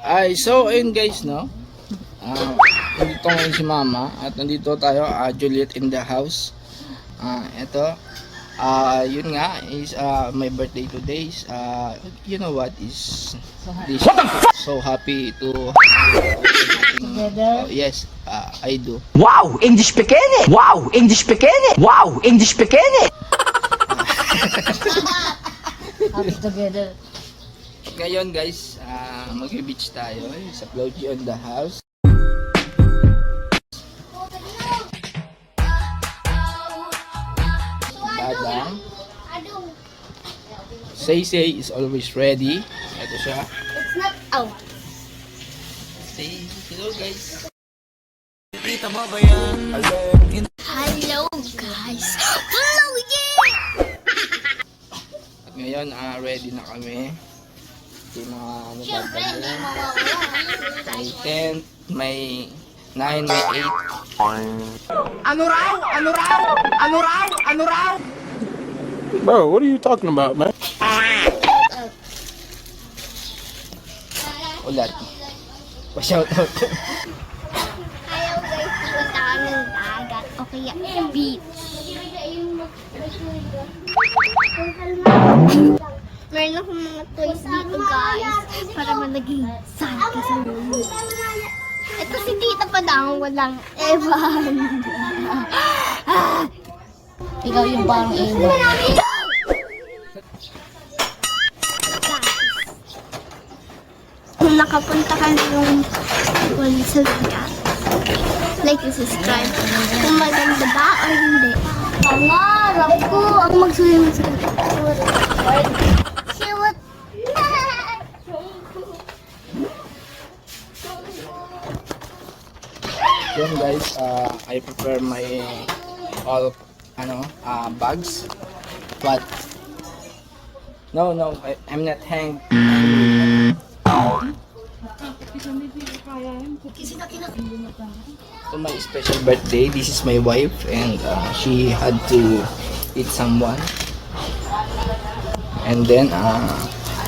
Ay, so, ayun guys, no? Ah, nandito ngayon si Mama at nandito tayo, ah, Juliet in the house. Ah, ito. Ah, yun nga is ah, my birthday today. is, Ah, you know what is this? So happy to Together. Oh, yes, ah, I do. Wow, English bikini! Wow, English bikini! Wow, English bikini! Happy together. Ngayon guys, ah, mag-beach tayo sa Floaty on the house. Badang. Say Say is always ready. Ito siya. It's not out. Say hello guys. Hello, guys. Hello, yeah! At ngayon, ah, ready na kami. Yung mga ano hindi dadalhin. mawawala. May tent, may 9, may 8. Ano raw? Ano raw? Ano raw? Ano raw? Bro, what are you talking about, man? Ulat. Pa-shoutout. Ayaw, guys. Punta kami ng dagat. O kaya, beach. Meron akong mga toys dito, guys. Para man naging saan ka sa loob. Ito si Tita Padang, walang ewan. Ikaw yung parang Eva. Kung nakapunta ka na yung wala sa video, like and subscribe. Kung maganda ba or hindi. Pangarap ko ang magsulim sa Siwat. Yun guys, uh, I prepare my all ano, uh, bags. But no, no, I, I'm not hang. To my special birthday, this is my wife and uh, she had to eat someone. And then uh,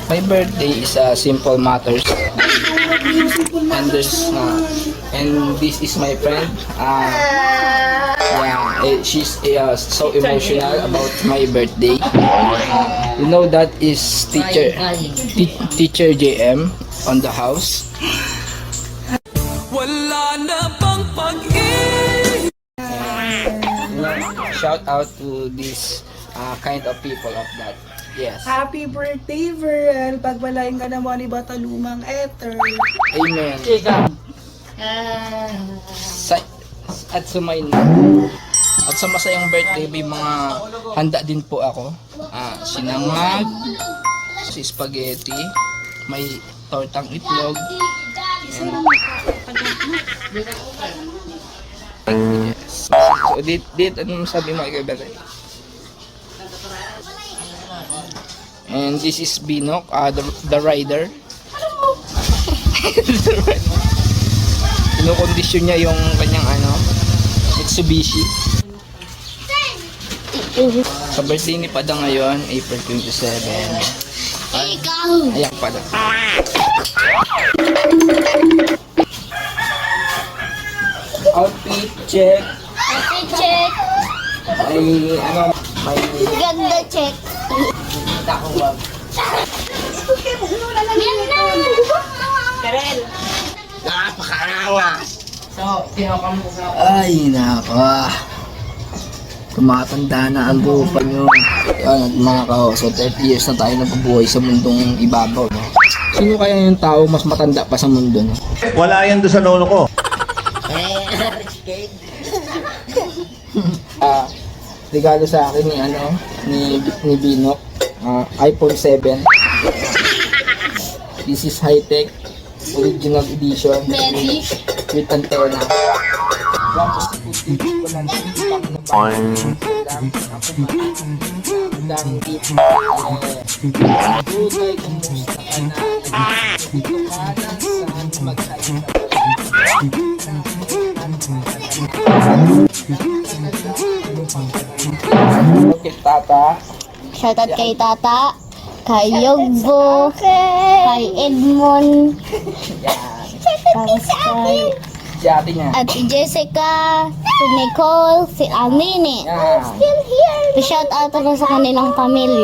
my birthday is uh, simple matters. and there's uh, and this is my friend uh, yeah eh, she's uh, so emotional about my birthday. You know that is teacher teacher JM on the house. Wala na bang pag shout out to this uh, kind of people of that yes. Happy birthday, Verl! Pagwalain ka naman ni Batalumang Ether. amen sa, at sumayin at sa masayang birthday may mga handa din po ako. Ah, sinangag si spaghetti may tortang itlog. Yes. so dit dit ano sabi mo kay Bebe? And this is Binok ah, the, the rider Kinokondisyon niya yung kanyang ano, Mitsubishi. Sa birthday ni Pada ngayon, April 27. Ikaw! Ayan Pada. Outfit check. Okay, check. May ano, may Ganda check. takuwag. Yan na! Ay, nako. Tumatanda na ang lupa nyo. Yan, at mga kao. So, 30 years na tayo napabuhay sa mundong ibabaw. No? Sino kaya yung tao mas matanda pa sa mundo? No? Wala yan doon sa lolo ko. Ah, regalo sa akin ni ano, ni ni Binok, ah, iPhone 7. This is high-tech original edition Baby. Kumusta ka na? Okay, tata. Shoutout kay Tata. kay Yogbo, kay Edmond, Yan. Tapos kay Si ate niya. Ate Jessica, si Nicole, si Amini. Yan. I-shout out na sa kanilang pamilya.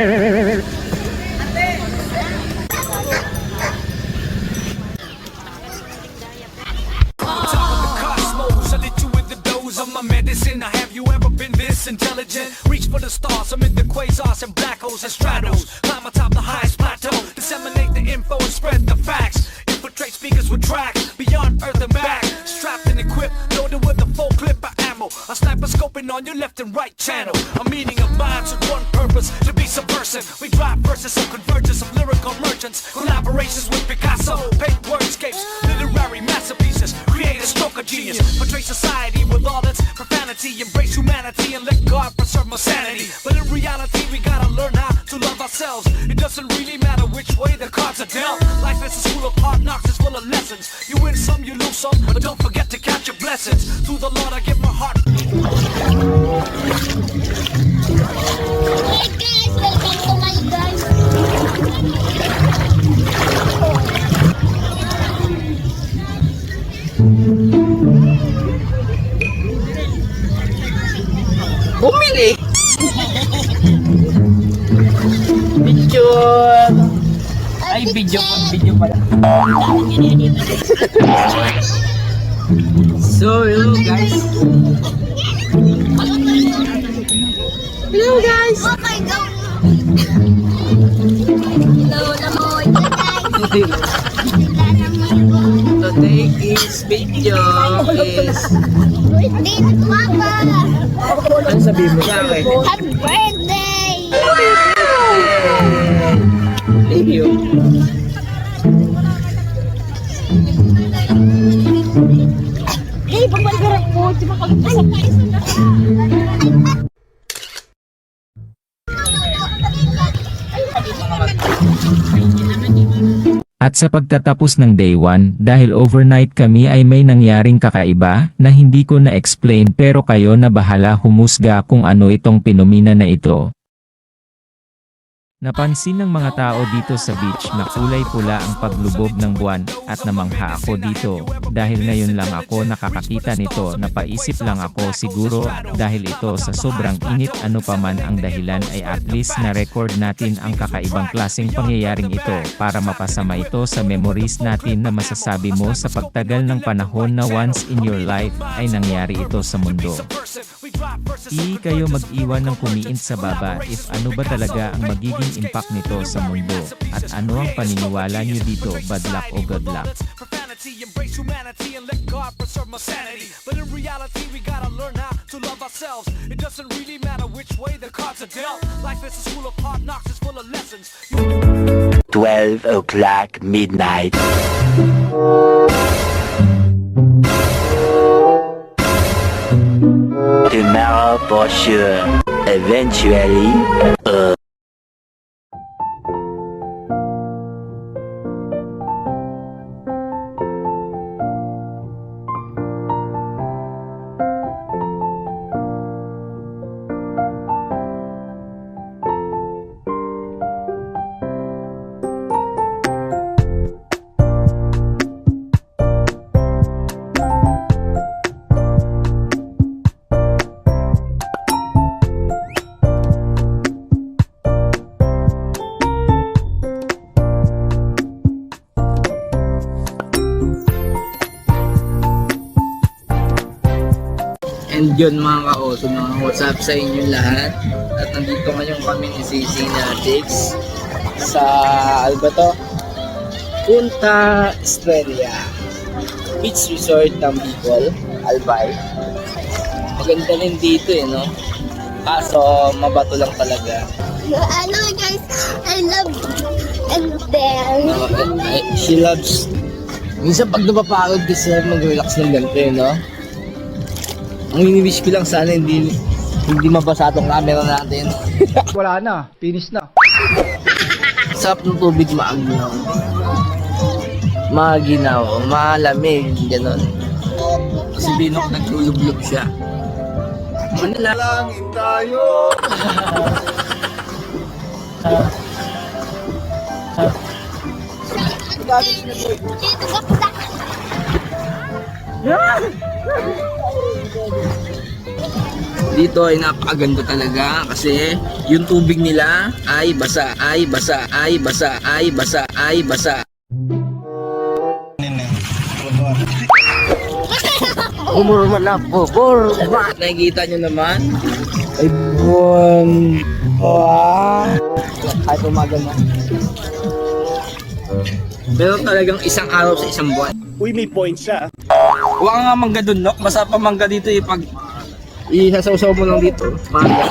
profanity. Embrace humanity and let God preserve my sanity. But in reality, we gotta learn how to love ourselves. It doesn't really matter which way the cards are dealt. Life is a school of hard knocks, it's full of lessons. You win some, you lose some, but don't forget to count your blessings. Through the Lord, I give my heart. Bumili! Picture! Ay, video pa, video pala. so, hello guys. Hello guys! Oh my God! Hello, Lamoy! Today is video is... Ni Papa! Ano sabihin mo sa akin? Happy birthday! Thank you. Hey, pagmaligaran mo! Di ba kami sa At sa pagtatapos ng day 1, dahil overnight kami ay may nangyaring kakaiba na hindi ko na-explain pero kayo na bahala humusga kung ano itong pinomina na ito. Napansin ng mga tao dito sa beach na kulay pula ang paglubog ng buwan at namangha ako dito. Dahil ngayon lang ako nakakakita nito napaisip lang ako siguro dahil ito sa sobrang init ano pa man ang dahilan ay at least na record natin ang kakaibang klaseng pangyayaring ito. Para mapasama ito sa memories natin na masasabi mo sa pagtagal ng panahon na once in your life ay nangyari ito sa mundo. Di kayo mag-iwan ng kumiint sa baba. If ano ba talaga ang magiging impact nito sa mundo at ano ang paniniwala nyo dito bad luck o good luck. Embrace humanity and let God preserve my sanity. But in reality, we gotta learn how to love ourselves. It doesn't really matter which way the cards are dealt. Life is a school of hard knocks, it's full of lessons. 12 o'clock midnight. Tomorrow for sure. Eventually, uh. Yun mga ka-oso, mga what's up sa inyo lahat. At nandito ngayon kami ni Sisi na Jakes sa, ano ba to? Punta Estrella Beach Resort ng Bicol, Albay. Maganda rin dito eh, no? Kaso, mabato lang talaga. Ano guys, I love and then eh, she loves... Minsan pag napapagod kasi mag-relax ng ganito eh, no? Ang ini-wish ko lang sana hindi hindi mabasa tong camera natin. Wala na, finish na. Sarap ng tubig maagnaw. Maginaw, malamig, gano'n. Kasi binok naglulublog siya. Manalangin tayo! dito sa puta. Dito ay napakaganda talaga kasi yung tubig nila ay basa, ay basa, ay basa, ay basa, ay basa. Umurma na po, kurma. Nakikita nyo naman? Ay buwan. Wow. Kahit umaga na. Pero talagang isang araw sa isang buwan. Uy, may point siya. Huwag nga mangga dun, no? Basta pa mangga dito eh, pag isasaw-saw mo lang dito. Mangga.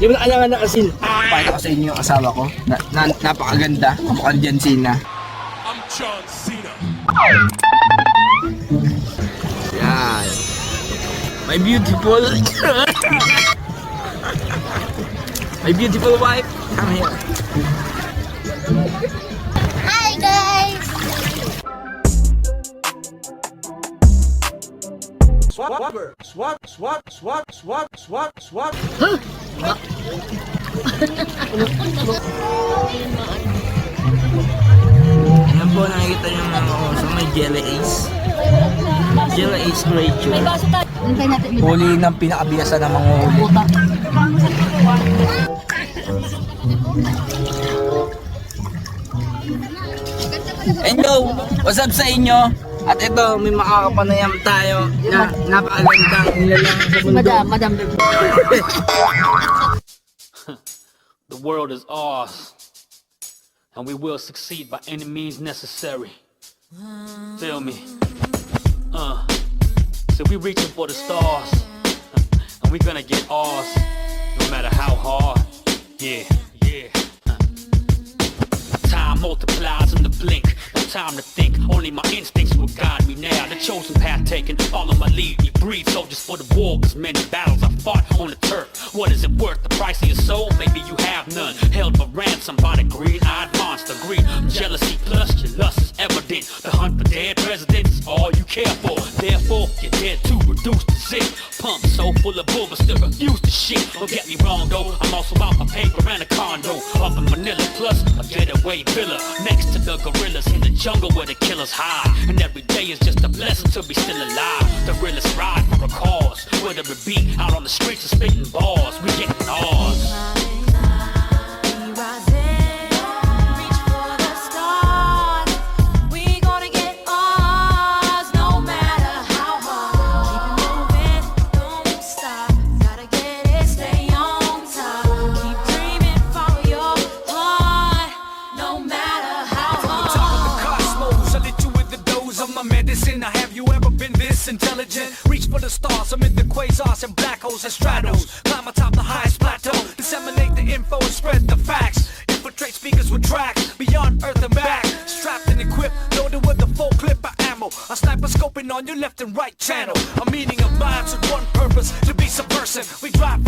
Di mo na kailangan na kasi pakita ko sa inyo yung asawa ko. Na, na, napakaganda. Kamukhang Jan Cena. I'm John Cena. Yan. My beautiful... My beautiful wife. Come here. Hi guys! Swap, swap, swap, swap, swap, swap, swap. Ayan po, nakikita niyo mga oso. May jelly ace. Jelly ace natin. may Huli ng pinakabiyasan ng mga huli. Butak. Hello! What's up sa inyo? At ito, may makakapanayam tayo na napakagandang nilalang sa mundo. Madam, madam. The world is ours, and we will succeed by any means necessary. Feel me? Uh, so we reaching for the stars, and we gonna get ours, no matter how hard. Yeah, yeah. Uh. Time multiplies in the blink. Time to think. Only my instincts will guide me now. The chosen path taken. Follow my lead. We breed soldiers for the war. Cause many battles I fought on the turf. What is it worth? The price of your soul? Maybe you have none. Held for ransom by the green-eyed monster. Greed, jealousy, plus your lust is evident. The hunt for dead presidents is all you care for. Therefore, you're dead too. Reduced to zip. Pump so full of bull, but still refuse to shit. Don't get me wrong though. I'm also out my paper and a condo. Up in Manila, plus a getaway villa. Next to the gorillas in the jungle where the killers hide. And every day is just a blessing to be still alive. The realest ride for a cause. Whether it be out on the streets or spitting bars, we getting ours.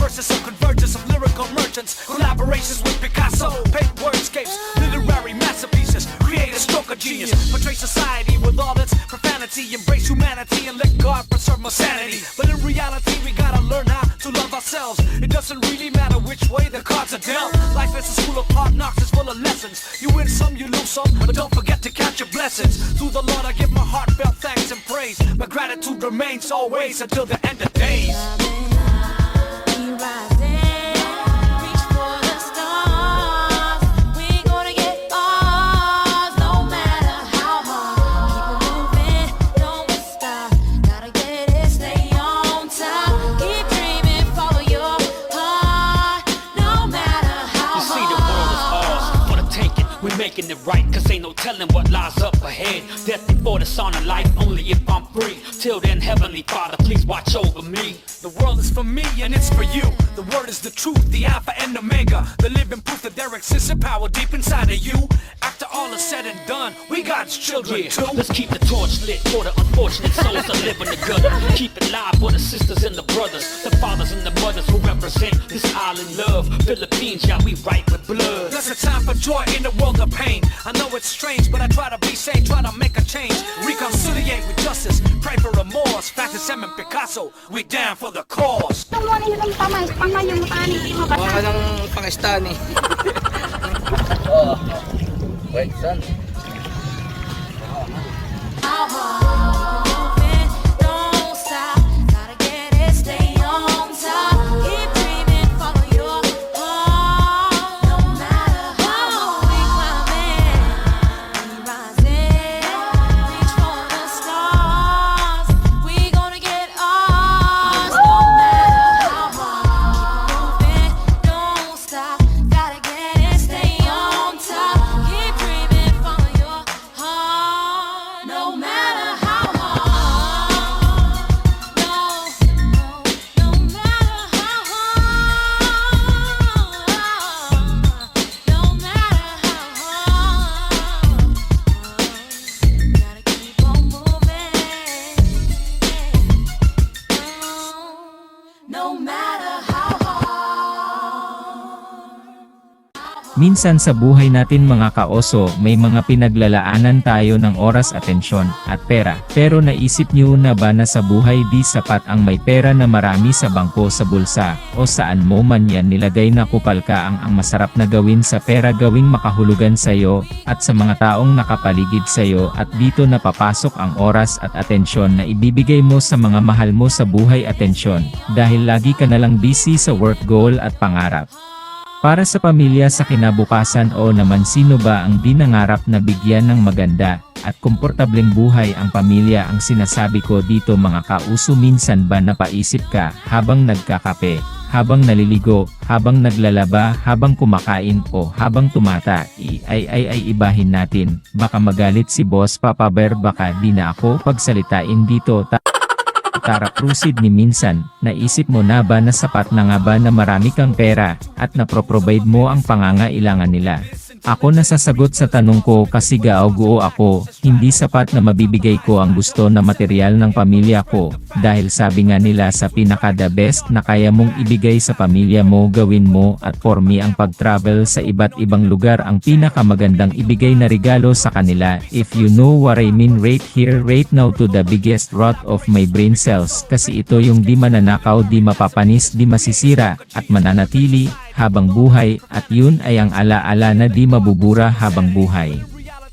We drive convergence of lyrical merchants. Collaborations with Picasso, paint wordscapes, literary masterpieces. Create a stroke of genius. Portray society with all its profanity. Embrace humanity and let God preserve my sanity. But in reality, we gotta learn how to love ourselves. It doesn't really matter which way the cards are dealt. Life is a school of hard knocks, it's full of lessons. You win some, you lose some, but don't forget to count your blessings. To the Lord, I give my heartfelt thanks and praise. My gratitude remains always until the end of telling what lies up ahead. Death before the sun of life, only if I'm free. Till then, Heavenly Father, please watch over me. The world is for me and it's for you. The word is the truth, the Alpha and the Omega. The living proof that there exists a power deep inside of you. After all is said and done, we God's children Yeah, too. let's keep the torch lit for the unfortunate souls that live in the gutter. Keep it live for the sisters and the brothers, the fathers and the mothers who represent this island love. Philippines, yeah, we right with blood. There's a time for joy in the world of pain. I know it's strange, but I try to be sane, try to make a change. Reconciliate with justice, pray for remorse. Francis M. and Picasso, we down for the cause. Ito yung tamay, pangay yung mukhaan mo Baka kasi. ng Pakistani. oh. Wait, son. Minsan sa buhay natin mga kaoso, may mga pinaglalaanan tayo ng oras, atensyon, at pera. Pero naisip niyo na ba na sa buhay di sapat ang may pera na marami sa bangko sa bulsa, o saan mo man yan nilagay na kupal ka ang ang masarap na gawin sa pera gawing makahulugan sa'yo, at sa mga taong nakapaligid sa'yo at dito na papasok ang oras at atensyon na ibibigay mo sa mga mahal mo sa buhay atensyon, dahil lagi ka nalang busy sa work goal at pangarap. Para sa pamilya sa kinabukasan o naman sino ba ang di nangarap na bigyan ng maganda at komportableng buhay ang pamilya? Ang sinasabi ko dito mga kauso minsan ba napaisip ka habang nagkakape, habang naliligo, habang naglalaba, habang kumakain o habang tumata, i ay ay ay ibahin natin, baka magalit si boss Papa Bear baka di na ako pagsalitain dito. Ta Tara proceed ni minsan, naisip mo na ba na sapat na nga ba na marami kang pera, at napro-provide mo ang pangangailangan nila? Ako nasasagot sa tanong ko kasi gaaw-guo ako, hindi sapat na mabibigay ko ang gusto na material ng pamilya ko, dahil sabi nga nila sa pinaka the best na kaya mong ibigay sa pamilya mo gawin mo at for me ang pag-travel sa iba't ibang lugar ang pinakamagandang ibigay na regalo sa kanila. If you know what I mean right here right now to the biggest rot of my brain cells kasi ito yung di mananakaw, di mapapanis, di masisira, at mananatili, habang buhay, at yun ay ang alaala na di mabubura habang buhay.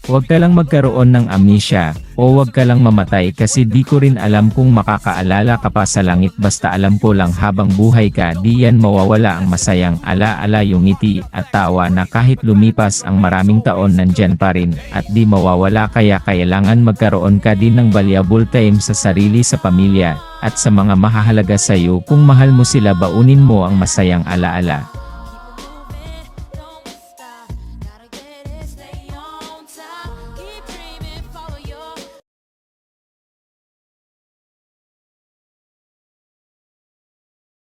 Huwag ka lang magkaroon ng amnesia, o huwag ka lang mamatay kasi di ko rin alam kung makakaalala ka pa sa langit basta alam ko lang habang buhay ka di yan mawawala ang masayang alaala yung ngiti at tawa na kahit lumipas ang maraming taon nandyan pa rin at di mawawala kaya kailangan magkaroon ka din ng valuable time sa sarili sa pamilya at sa mga mahahalaga sa iyo kung mahal mo sila baunin mo ang masayang alaala.